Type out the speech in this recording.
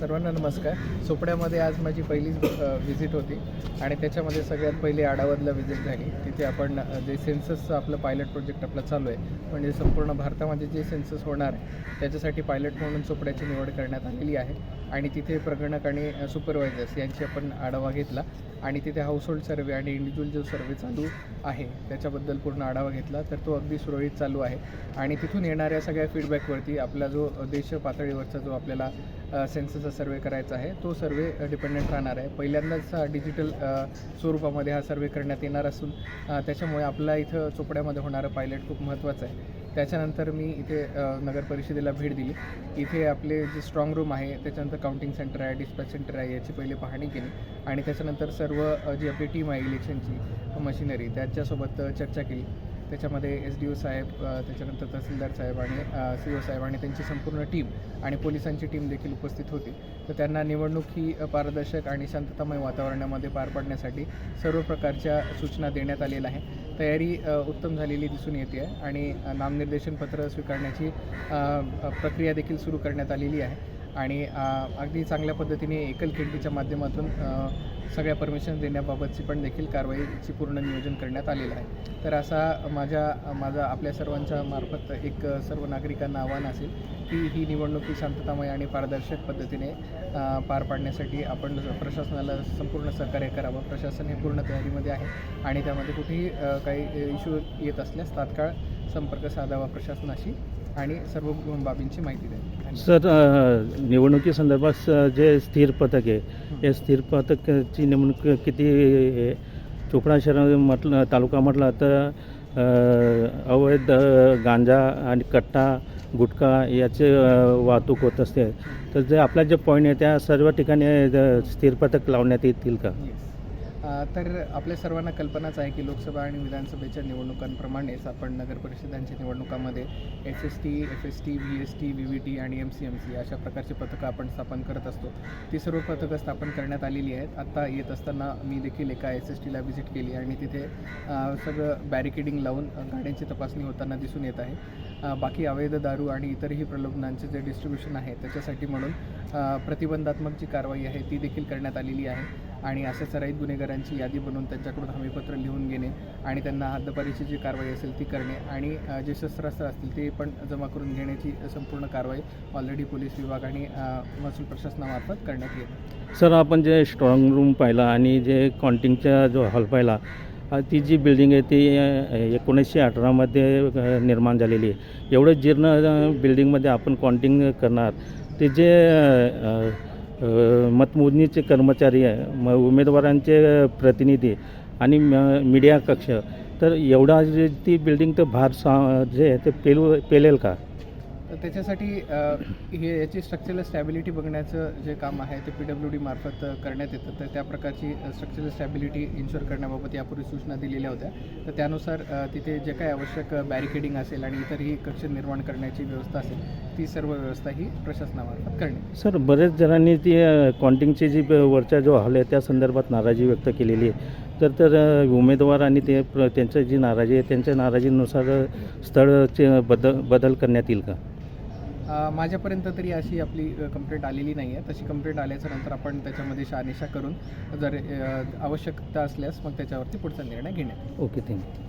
सर्वांना नमस्कार. चोपड्यामध्ये आज माझी पहिलीच व्हिजिट होती आणि त्याच्यामध्ये सगळ्यात पहिली आडावदला व्हिजिट झाली. तिथे आपण जे सेन्ससचं आपलं पायलट प्रोजेक्ट आपलं चालू आहे म्हणजे संपूर्ण भारतामध्ये जे सेन्सस होणार आहे त्याच्यासाठी पायलट म्हणून चोपड्याची निवड करण्यात आलेली आहे. आणि तिथे प्रगणक आणि सुपरवायझर्स यांची आपण आढावा घेतला. आणि तिथे हाऊसहोल्ड सर्वे आणि इंडिव्हिज्युअल जो सर्वे चालू आहे. त्याच्याबद्दल पूर्ण आढावा घेतला. तर तो अगदी सुरळीत चालू आहे. आणि तिथून येणाऱ्या सगळ्या फीडबॅकवरती आपला जो देश पातळीवरचा जो आपल्याला सेन्ससचा सर्वे करायचा आहे. तो सर्वे डिपेंडंट राहणार आहे. पहिल्यांदाच हा डिजिटल स्वरूपामध्ये हा सर्वे करण्यात येणार असून त्याच्यामुळे आपला इथं चोपड्यामध्ये होणारं पायलट खूप महत्त्वाचं आहे. त्याच्यानंतर मी इथे नगर परिषदेला भेट दिली. इथे आपले जे स्ट्रॉंग रूम आहे त्याच्यानंतर काउंटिंग सेंटर आहे डिस्पॅच सेंटर आहे याची पहिले पाहणी केली. आणि त्याच्यानंतर सर्व जी आपली टीम आहे इलेक्शनची मशिनरी त्याच्यासोबत चर्चा केली. त्याच्यामध्ये एस डी ओ साहेब त्याच्यानंतर तहसीलदार साहेब आणि सी ओ साहेब आणि त्यांची संपूर्ण टीम आणि पोलिसांची टीम देखील उपस्थित होती. तर त्यांना निवडणूक ही पारदर्शक आणि शांततामय वातावरणामध्ये पार पाडण्यासाठी सर्व प्रकारच्या सूचना देण्यात आलेल्या आहे तयारी उत्तम झालेली दिसून येते आहे आणि नामनिर्देशन पत्र स्वीकारण्याची प्रक्रिया देखील सुरू करण्यात आलेली आहे. आणि अगदी चांगल्या पद्धतीने एकल खिडकीच्या माध्यमातून सगळ्या परमिशन देण्याबाबतची पण देखील कारवाईची पूर्ण नियोजन करण्यात आलेलं आहे. तर असा माझ्या माझा आपल्या सर्वांच्या मार्फत एक सर्व नागरिकांना आव्हान असेल की ही निवडणूक ही शांततामय आणि पारदर्शक पद्धतीने पार पाडण्यासाठी आपण प्रशासनाला संपूर्ण सहकार्य करावं. प्रशासन हे पूर्ण तयारीमध्ये आहे आणि त्यामध्ये कुठेही काही इश्यू येत असल्यास तात्काळ संपर्क साधावा प्रशासनाशी आणि सर्व बाबींची माहिती द्यावी सर निवडणुकीसंदर्भात जे स्थिर पथक आहे या स्थिर पथकची नेमणूक किती? चोपडा शहर म्हटलं तालुका म्हटलं तर अवैध गांजा आणि कट्टा गुटखा याचे वाहतूक होत असते. तर जे आपला जे पॉईंट आहे त्या सर्व ठिकाणी स्थिर पथक लावण्यात येतील का? तर आपल्या सर्वांना कल्पनाच आहे की लोकसभा आणि विधानसभेच्या निवडणुकांप्रमाणेच आपण नगर परिषदांच्या निवडणुकामध्ये S S T F S T V S T V V T आणि एम सी एम सी अशा प्रकारची पथकं आपण स्थापन करत असतो. ती सर्व पथकं स्थापन करण्यात आलेली आहेत. आत्ता येत असताना मी देखील एका एस एस टीला व्हिजिट केली आणि तिथे सगळं बॅरिकेडिंग लावून गाड्यांची तपासणी होताना दिसून येत आहे. बाकी अवैध दारू आणि इतरही प्रलोभनांचे जे डिस्ट्रीब्युशन आहे त्याच्यासाठी म्हणून प्रतिबंधात्मक जी कारवाई आहे ती देखील करण्यात आलेली आहे. आणि अशा सराईत गुन्हेगारांची यादी बनवून त्यांच्याकडून हमीपत्र लिहून घेणे आणि त्यांना हद्दपारीची जी कारवाई असेल ती करणे आणि जे शस्त्रास्त्र असतील ते पण जमा करून घेण्याची संपूर्ण कारवाई ऑलरेडी पोलीस विभाग आणि महसूल प्रशासनामार्फत करण्यात येईल. सर आपण जे स्ट्रॉंग रूम पाहिला आणि जे कॉन्टिंगचा जो हॉल पाहिला ती जी बिल्डिंग आहे ती एकोणीसशे अठरामध्ये निर्माण झालेली आहे. एवढं जीर्ण बिल्डिंगमध्ये आपण कॉन्टिंग करणार ते जे मतमोजणीचे कर्मचारी आहे. म उमेदवारांचे प्रतिनिधी आणि म- मीडिया कक्ष. तर एवढा जे ती बिल्डिंग तर भार सा जे आहे ते पेलू पेलेल का? तर त्याच्यासाठी हे याची स्ट्रक्चरल स्टॅबिलिटी बघण्याचं जे काम आहे ते पी डब्ल्यू डी मार्फत करण्यात येतं. तर त्या प्रकारची स्ट्रक्चरल स्टॅबिलिटी इन्शुअर करण्याबाबत यापूर्वी सूचना दिलेल्या होत्या. तर त्यानुसार तिथे जे काही आवश्यक बॅरिकेडिंग असेल आणि इतरही कक्ष निर्माण करण्याची व्यवस्था असेल ती सर्व व्यवस्था ही प्रशासनामार्फत करणे सर बरेच जणांनी ती कॉन्टिंगची जी ब- वरचा जो हॉल आहे त्या संदर्भात नाराजी व्यक्त केलेली आहे. तर तर उमेदवार आणि ते प्र- त्यांचं जी नाराजी आहे त्यांच्या नाराजीनुसार स्थळचे बदल बदल करण्यात येईल का? माझ्यापर्यंत तरी अशी आपली कंप्लेंट आलेली नाही आहे तशी कंप्लेंट आल्याच्यानंतर आपण त्याच्यामध्ये शहानिशा करून जर आवश्यकता असल्यास मग त्याच्यावरती पुढचा निर्णय घेण्यात ओके थँक्यू.